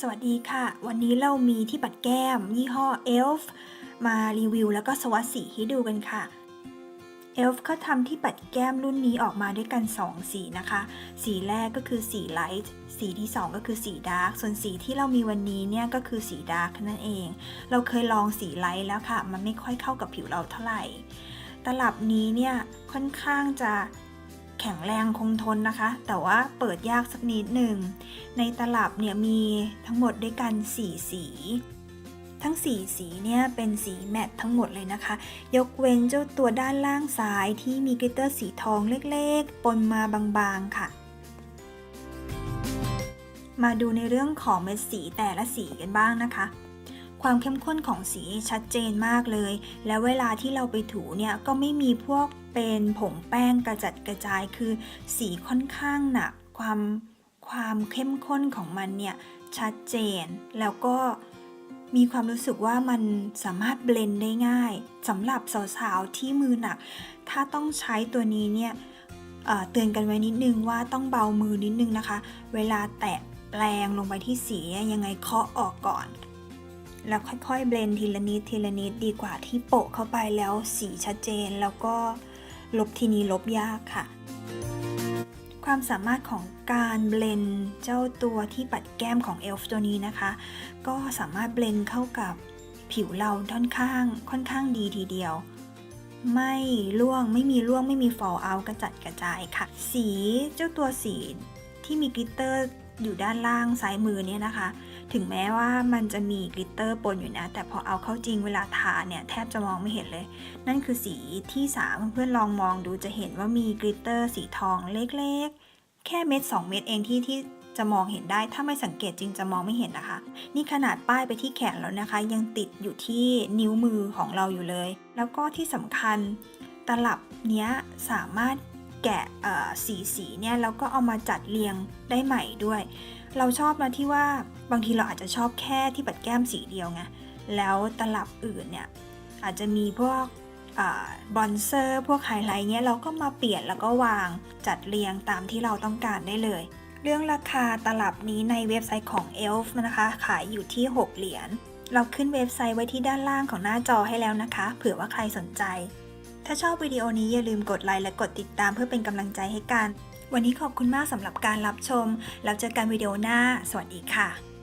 สวัสดีค่ะ วันนี้เรามีที่ปัดแก้ม ยี่ห้อ ELF มารีวิวแล้วก็สวัสดสีให้ดูกันค่ะ ELF เขาทำที่ปัดแก้มรุ่นนี้ออกมาด้วยกัน 2 สีนะคะ สีแรกก็คือสีไลท์สีที่ 2 ก็คือสีดาร์กส่วนสีที่เรามีวันนี้เนี่ยก็คือสีดาร์กนั่นเอง เราเคยลองสีไลท์แล้วค่ะ มันไม่ค่อยเข้ากับผิวเราเท่าไหร่ ตลับนี้เนี่ยค่อนข้างจะ แข็งแรงคงทนนะคะ แต่ว่าเปิดยากสักนิดหนึ่ง ในตลับเนี่ยมีทั้งหมดด้วยกัน 4 สี ทั้ง 4 สีเนี่ยเป็นสีแมตต์ทั้งหมดเลยนะคะ ยกเว้นเจ้าตัวด้านล่างซ้ายที่มีกลิตเตอร์สีทองเล็กๆ ปนมาบางๆค่ะ มาดูในเรื่องของเม็ดสีแต่ละสีกันบ้างนะคะความเข้มข้นของสีชัดเจนมากเลย แล้วเวลาที่เราไปถูเนี่ยก็ไม่มีพวก เป็นผงแป้งกระจัดกระจายคือสีค่อนข้างหนักความความเข้มข้นของมันเนี่ย ชัดเจน แล้วก็มีความรู้สึกว่ามันสามารถเบลนได้ง่ายสำหรับสาวๆ ที่มือหนัก ถ้าต้องใช้ตัวนี้เนี่ยเเตือนกันไว้นิดนึงว่าต้องเบามือนิดนึงนะคะ เวลาแตะแปลงลงไปที่สียยังไงเคาะออกก่อน แล้วค่อยๆ เบลนทีละนิดทีละนิดดีกว่าที่โปะเข้าไปแล้วสีชัดเจนแล้วก็ ลบทีนี้ลบยากค่ะ ความสามารถของการเบลนเจ้าตัวที่ปัดแก้มของเอลฟ์ตัวนี้นะคะ ก็สามารถเบลนเข้ากับผิวเราค่อนข้างค่อนข้างดีทีเดียว ไม่ร่วงไม่มีร่วงไม่มีฟอลเอากระจัดกระจายค่ะ สีเจ้าตัวสีที่มีกลิตเตอร์อยู่ด้านล่างซ้ายมือเนี่ยนะคะ ถึงแม้ว่ามันจะมีกลิตเตอร์ปนอยู่นะ แต่พอเอาเข้าจริงเวลาทาเนี่ยแทบจะมองไม่เห็นเลย นั่นคือสีที่ 3 เพื่อนๆลองมองดูจะเห็นว่ามีกลิตเตอร์สีทองเล็กๆ แค่เม็ด 2 เม็ดเองที่ที่จะมองเห็นได้ถ้าไม่สังเกตจริงจะมองไม่เห็นนะคะ นี่ขนาดป้ายไปที่แขนแล้วนะคะ ยังติดอยู่ที่นิ้วมือของเราอยู่เลย แล้วก็ที่สำคัญตลับเนี้ยสามารถ แก่สีสีเนี่ยแล้วก็เอามาจัดเรียงได้ใหม่ด้วย เราชอบนะที่ว่าบางทีเราอาจจะชอบแค่ที่ปัดแก้มสีเดียวไงแล้วตลับอื่นเนี่ยอาจจะมีพวกบอนเซอร์ พวกไฮไลท์เนี้ยเราก็มาเปลี่ยนแล้วก็วางจัดเรียงตามที่เราต้องการได้เลย เรื่องราคาตลับนี้ในเว็บไซต์ของ ELF นะคะ ขายอยู่ที่ 6 เหรียญเราขึ้นเว็บไซต์ไว้ที่ด้านล่างของหน้าจอให้แล้วนะคะ เผื่อว่าใครสนใจ ถ้าชอบวิดีโอนี้อย่าลืมกดไลค์และกดติดตามเพื่อเป็นกำลังใจให้กัน วันนี้ขอบคุณมากสำหรับการรับชม แล้วเจอกันวิดีโอหน้า สวัสดีค่ะ